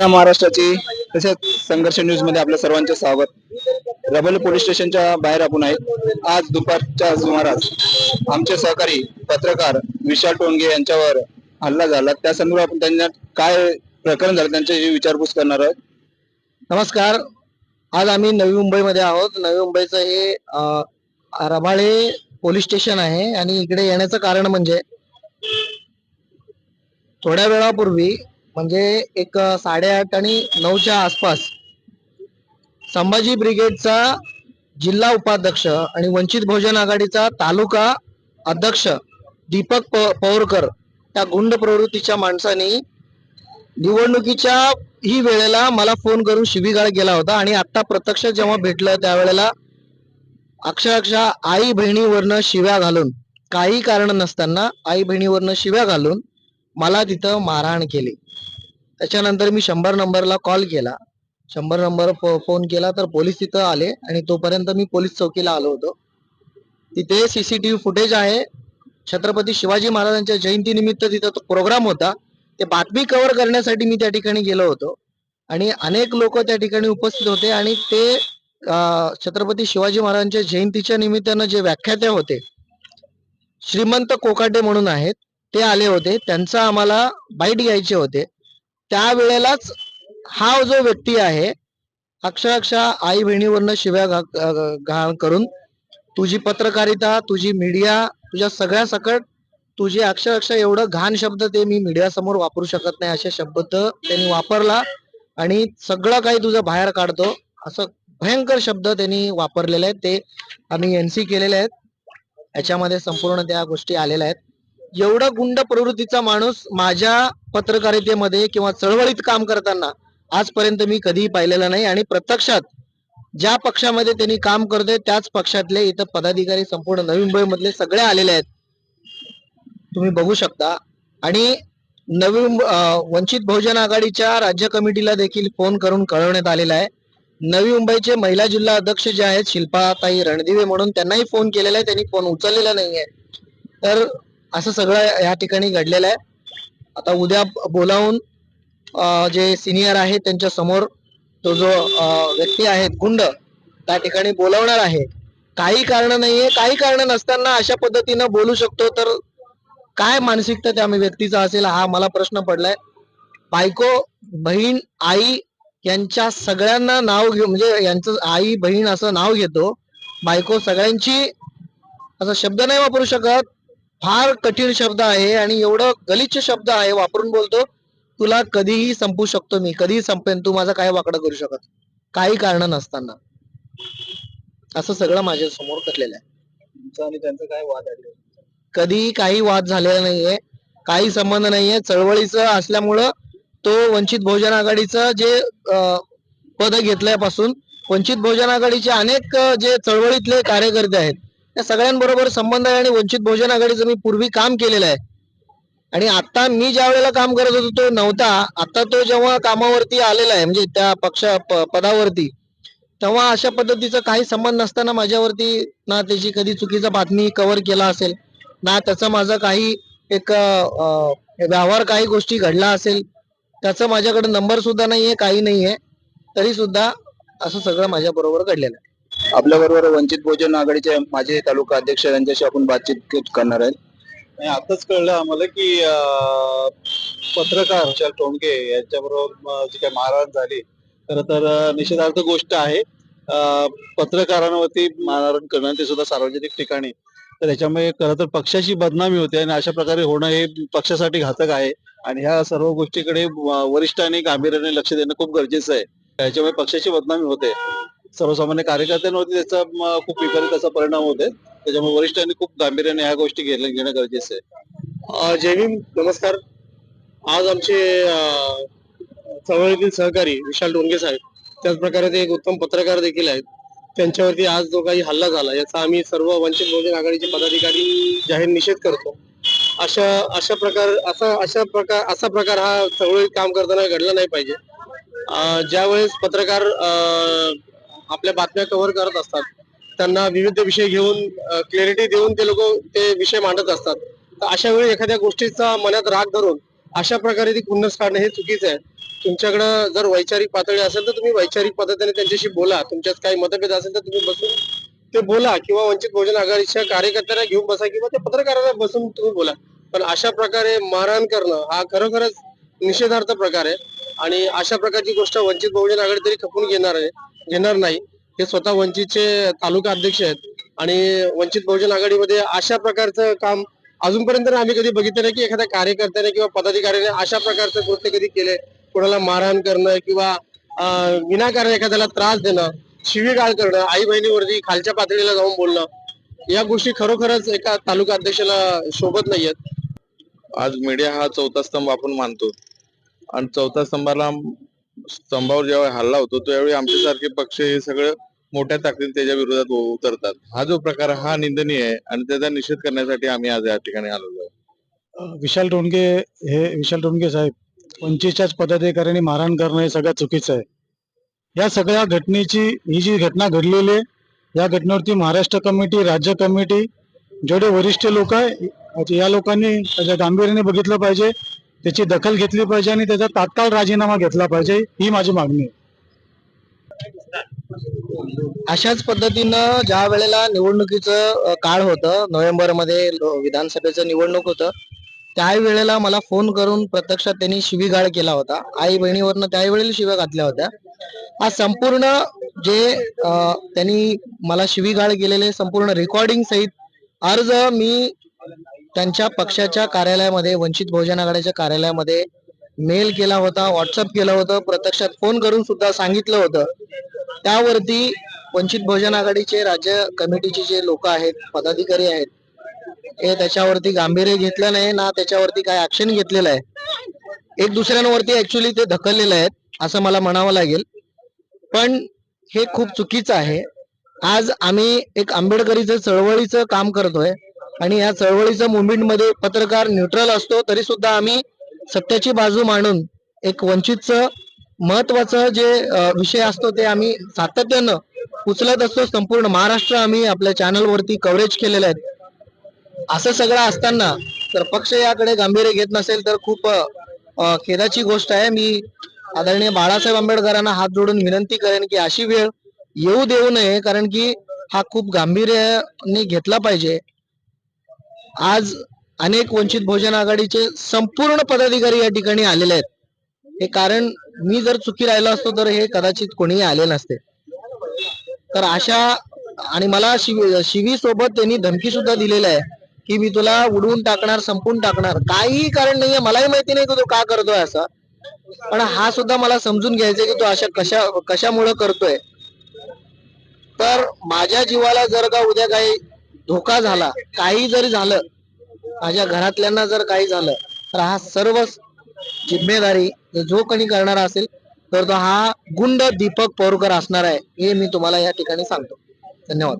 महाराष्ट्राची तसेच संघर्ष न्यूजमध्ये आपल्या सर्वांचे स्वागत. रबल पोलीस स्टेशनच्या बाहेर आपण आहेत. आज दुपारच्या सुमारास आमचे सहकारी पत्रकार विशाल टोंगे यांच्यावर हल्ला झाला. त्या संदर्भात आपण त्यांना काय प्रकरण झालं त्यांच्याशी विचारपूस करणार आहोत? नमस्कार. आज आम्ही नवी मुंबईमध्ये आहोत. नवी मुंबईचं हे रबाळे पोलीस स्टेशन आहे आणि इकडे येण्याचं कारण म्हणजे थोड्या वेळापूर्वी म्हणजे एक साडेआठ आणि नऊच्या आसपास. संभाजी ब्रिगेडचा जिल्हा उपाध्यक्ष आणि वंचित बहुजन आघाडीचा तालुका अध्यक्ष दीपक पौरकर त्या गुंड प्रवृत्तीच्या माणसाने निवडणुकीच्या ही वेळेला मला फोन करून शिबिगाळ गेला होता आणि आता प्रत्यक्ष जेव्हा भेटलं त्यावेळेला अक्षरशः आई बहिणीवरनं शिव्या घालून काही कारण नसताना आई बहिणीवरनं शिव्या घालून मला तिथं मारहाण केली. त्याच्यानंतर मी शंभर नंबरला कॉल केला. शंभर नंबर फोन केला तर पोलीस तिथं आले आणि तोपर्यंत मी पोलीस चौकीला आलो होतो. तिथे सीसीटीव्ही फुटेज आहे. छत्रपती शिवाजी महाराजांच्या जयंतीनिमित्त तिथं तो प्रोग्राम होता. ते बातमी कव्हर करण्यासाठी मी त्या ठिकाणी गेलो होतो. आणि अनेक लोक त्या ठिकाणी उपस्थित होते आणि ते छत्रपती शिवाजी महाराजांच्या जयंतीच्या निमित्तानं जे व्याख्याते होते श्रीमंत कोकाटे म्हणून आहेत ते आले होते. त्यांचा आम्हाला बाईट घ्यायचे होते. त्यावेळेलाच हा जो व्यक्ती आहे अक्षरशः आई बहिणीवरनं शिव्या घा- घाण करून तुझी पत्रकारिता तुझी मीडिया तुझ्या सगळ्या सकट तुझे अक्षरशः एवढं घाण शब्द ते मी मीडियासमोर वापरू शकत नाही असे शब्द त्यांनी वापरला आणि सगळं काही तुझं बाहेर काढतो. असं भयंकर शब्द त्यांनी वापरलेले आहेत. ते आम्ही एन सी केलेले आहेत. याच्यामध्ये संपूर्ण त्या गोष्टी आलेल्या आहेत. एवढं गुंड प्रवृत्तीचा माणूस माझ्या पत्रकारितेमध्ये किंवा चळवळीत काम करताना आजपर्यंत मी कधीही पाहिलेला नाही आणि प्रत्यक्षात ज्या पक्षामध्ये त्यांनी काम करतोय त्याच पक्षातले इथं पदाधिकारी संपूर्ण नवी मुंबई मधले सगळे आलेले आहेत. तुम्ही बघू शकता. आणि नवी वंचित बहुजन आघाडीच्या राज्य कमिटीला देखील फोन करून कळवण्यात आलेला आहे. नवी मुंबईचे महिला जिल्हा अध्यक्ष जे आहेत शिल्पाताई रणदिवे म्हणून त्यांनाही फोन केलेला आहे. त्यांनी फोन उचललेला नाहीये. तर असं सगळं या ठिकाणी घडलेलं आहे. आता उद्या बोलावून जे सिनियर आहे त्यांच्यासमोर तो जो व्यक्ती आहे गुंड त्या ठिकाणी बोलावणार आहे. काही कारण नाहीये काही कारण नसताना अशा पद्धतीनं बोलू शकतो तर काय मानसिकता त्या व्यक्तीचा असेल हा मला प्रश्न पडलाय. बायको बहीण आई यांच्या सगळ्यांना नाव घेऊ म्हणजे यांचं आई बहीण असं नाव घेतो. बायको सगळ्यांची असा शब्द नाही वापरू शकत. फार कठीण शब्द आहे आणि एवढं गलिच्छ शब्द आहे वापरून बोलतो तुला कधीही संपू शकतो मी. कधीही संपेन तू माझं काय वाकडं करू शकत काही कारण नसताना. असं सगळं माझ्यासमोर घडलेलं आहे. आणि त्यांचा काय वाद आहे? कधी काही वाद झालेला नाहीये. काही संबंध नाहीये. चळवळीचं असल्यामुळं तो वंचित बहुजन आघाडीचं जे पद घेतल्यापासून वंचित बहुजन आघाडीचे अनेक जे चळवळीतले कार्यकर्ते आहेत त्या सगळ्यांबरोबर संबंध आहे आणि वंचित बहुजन आघाडीचं मी पूर्वी काम केलेलं आहे. आणि आता मी ज्या वेळेला काम करत होतो तो नव्हता. आता तो जेव्हा कामावरती आलेला आहे म्हणजे त्या पक्ष प- पदावरती तेव्हा अशा पद्धतीचा काही संबंध नसताना माझ्यावरती ना त्याची कधी चुकीचा बातमी कव्हर केला असेल ना त्याचा माझा काही एक व्यवहार काही गोष्टी घडला असेल त्याचा माझ्याकडे नंबर सुद्धा नाहीये काही नाहीये तरी सुद्धा असं सगळं माझ्या बरोबर घडलेलं आहे. आपल्या बरोबर वंचित बहुजन आघाडीचे माजी तालुका अध्यक्ष यांच्याशी आपण बातचीत करणार आहे आताच कळलं आम्हाला की पत्रकार विशाल टोणके यांच्याबरोबर जी काही मारहाण झाली खरं तर निषेधार्थ गोष्ट आहे. पत्रकारांवरती मारहाण करणं ते सुद्धा सार्वजनिक ठिकाणी. तर त्याच्यामुळे खरं तर पक्षाची बदनामी होते आणि अशा प्रकारे होणं हे पक्षासाठी घातक आहे. आणि ह्या सर्व गोष्टीकडे वरिष्ठ वरिष्ठांनी गांभीर्याने लक्ष देणं खूप गरजेचं आहे. त्याच्यामुळे पक्षाची बदनामी होते. सर्वसामान्य कार्यकर्त्यांवरती त्याचा खूप विपरीत असा परिणाम होते त्याच्यामुळे वरिष्ठांनी खूप गांभीर्याने ह्या गोष्टी घेणं गरजेचं आहे. जय नमस्कार. आज आमचे चळवळीतील सहकारी विशाल डोंगे साहेब त्याचप्रकारे ते एक उत्तम पत्रकार देखील आहेत. त्यांच्यावरती आज जो काही हल्ला झाला याचा आम्ही सर्व वंचित बहुजन आघाडीचे पदाधिकारी जाहीर निषेध करतो. अशा अशा प्रकार असा अशा प्रकार असा प्रकार हा चळवळीत काम करताना घडला नाही पाहिजे. ज्यावेळेस पत्रकार अ, आपल्या बातम्या कव्हर करत असतात. त्यांना विविध विषय घेऊन क्लॅरिटी देऊन ते लोक ते विषय मांडत असतात. तर अशा वेळी एखाद्या गोष्टीचा मनात राग धरून अशा प्रकारे ती खुन्नस काढणं हे चुकीचं आहे. तुमच्याकडं जर वैचारिक पातळी असेल तर तुम्ही वैचारिक पद्धतीने त्यांच्याशी बोला. तुमच्यात काही मतभेद असेल तर तुम्ही बसून ते बोला किंवा वंचित बहुजन आघाडीच्या कार्यकर्त्यांना घेऊन बसा किंवा ते पत्रकारांना बसून तुम्ही बोला. पण अशा प्रकारे मारहाण करणं हा खरोखरच निषेधार्थ प्रकार आहे. आणि अशा प्रकारची गोष्ट वंचित बहुजन आघाडी तरी खपून घेणार आहे. घेणार नाही. हे स्वतः वंचितचे तालुका अध्यक्ष आहेत आणि वंचित बहुजन आघाडीमध्ये अशा प्रकारचं काम अजूनपर्यंत आम्ही कधी बघितलं नाही की एखाद्या कार्यकर्त्याने किंवा पदाधिकाऱ्याने अशा प्रकारचं कृत्य कधी केले? कोणाला मारहाण करणं किंवा विनाकारण एखाद्याला त्रास देणं शिवीगाळ करणं आई बहिणीवरती खालच्या पातळीला जाऊन बोलणं या गोष्टी खरोखरच एका तालुका अध्यक्षाला शोभत नाहीयेत आज मीडिया हा चौथा स्तंभ आपण मानतो. आणि चौथा स्तंभाला स्तंभावर जेव्हा हल्ला होतो त्यावेळी आमच्यासारखे पक्ष हे सगळं मोठ्या ताकदीने त्याच्या विरोधात उतरतात. हा जो प्रकार हा निंदनीय आहे आणि त्याचा निषेध करण्यासाठी आम्ही आज या ठिकाणी आलेलो आहोत. विशाल टोनगे हे विशाल टोनगे साहेब पंचेचाळीस पदाधिकाऱ्यांनी मारहाण करणं हे सगळ्यात चुकीचं आहे. या सगळ्या घटनेची ही जी घटना घडलेली आहे या घटनेवरती महाराष्ट्र कमिटी राज्य कमिटी जेवढे वरिष्ठ लोक आहे या लोकांनी त्याच्या गांभीर्याने बघितलं पाहिजे. त्याची दखल घेतली पाहिजे आणि त्याचा तात्काळ राजीनामा घेतला पाहिजे ही माझी मागणी आहे. अशाच पद्धतीनं ज्या वेळेला निवडणुकीचं काळ होतं नोव्हेंबरमध्ये विधानसभेचं निवडणूक होतं त्यावेळेला मला फोन करून प्रत्यक्षात त्यांनी शिवीगाळ केला होता. आई बहिणीवरनं त्यावेळेला शिव्या घातल्या होत्या. हा संपूर्ण जे त्यांनी मला शिवीगाळ केलेले संपूर्ण रेकॉर्डिंग सहित अर्ज मी त्यांच्या पक्षाच्या कार्यालयामध्ये वंचित बहुजन आघाडीच्या कार्यालयामध्ये मेल केला होता व्हॉट्सअप केलं होतं प्रत्यक्षात फोन करून सुद्धा सांगितलं होतं. त्यावरती वंचित बहुजन आघाडीचे राज्य कमिटीचे जे लोक आहेत पदाधिकारी आहेत हे त्याच्यावरती गांभीर्य घेतलं नाही ना त्याच्यावरती काय ऍक्शन घेतलेलं आहे. एक दुसऱ्यांवरती ऍक्च्युली ते ढकललेलं आहेत असं मला म्हणावं लागेल. पण हे खूप चुकीचं आहे. आज आम्ही एक आंबेडकरीचं चळवळीचं काम करतोय. आणि या चळवळीच्या मुवमेंटमध्ये पत्रकार न्यूट्रल असतो तरी सुद्धा आम्ही सत्याची बाजू मांडून एक वंचितचं महत्वाचं जे विषय असतो ते आम्ही सातत्यानं उचलत असतो. संपूर्ण महाराष्ट्र आम्ही आपल्या चॅनलवरती कव्हरेज केलेलं आहे. असं सगळं असताना तर पक्ष याकडे गांभीर्य घेत नसेल तर खूप खेदाची गोष्ट आहे. मी आदरणीय बाळासाहेब आंबेडकरांना हात जोडून विनंती करेन की अशी वेळ येऊ देऊ नये कारण की हा खूप गांभीर्याने घेतला पाहिजे. आज अनेक वंचित बहुजन आघाडीचे संपूर्ण पदाधिकारी या ठिकाणी आलेले आहेत. हे कारण मी जर चुकी राहिलो असतो तर हे कदाचित कोणीही आले नसते. तर अशा आणि मला शिवी शिवी सोबत त्यांनी धमकी सुद्धा दिलेली आहे की मी तुला उडवून टाकणार संपून टाकणार. काहीही कारण नाहीये मलाही माहिती नाही की तो का करतोय असं. पण हा सुद्धा मला समजून घ्यायचंय की तो अशा कशा कशामुळे करतोय. तर माझ्या जीवाला जर का उद्या काही धोका झाला काही जरी झालं माझ्या घरातल्यांना जर काही झालं तर हा सर्व जिम्मेदारी जो कोणी करणारा असेल तर तो हा गुंड दीपक पौरकर असणार आहे हे मी तुम्हाला या ठिकाणी सांगतो. धन्यवाद.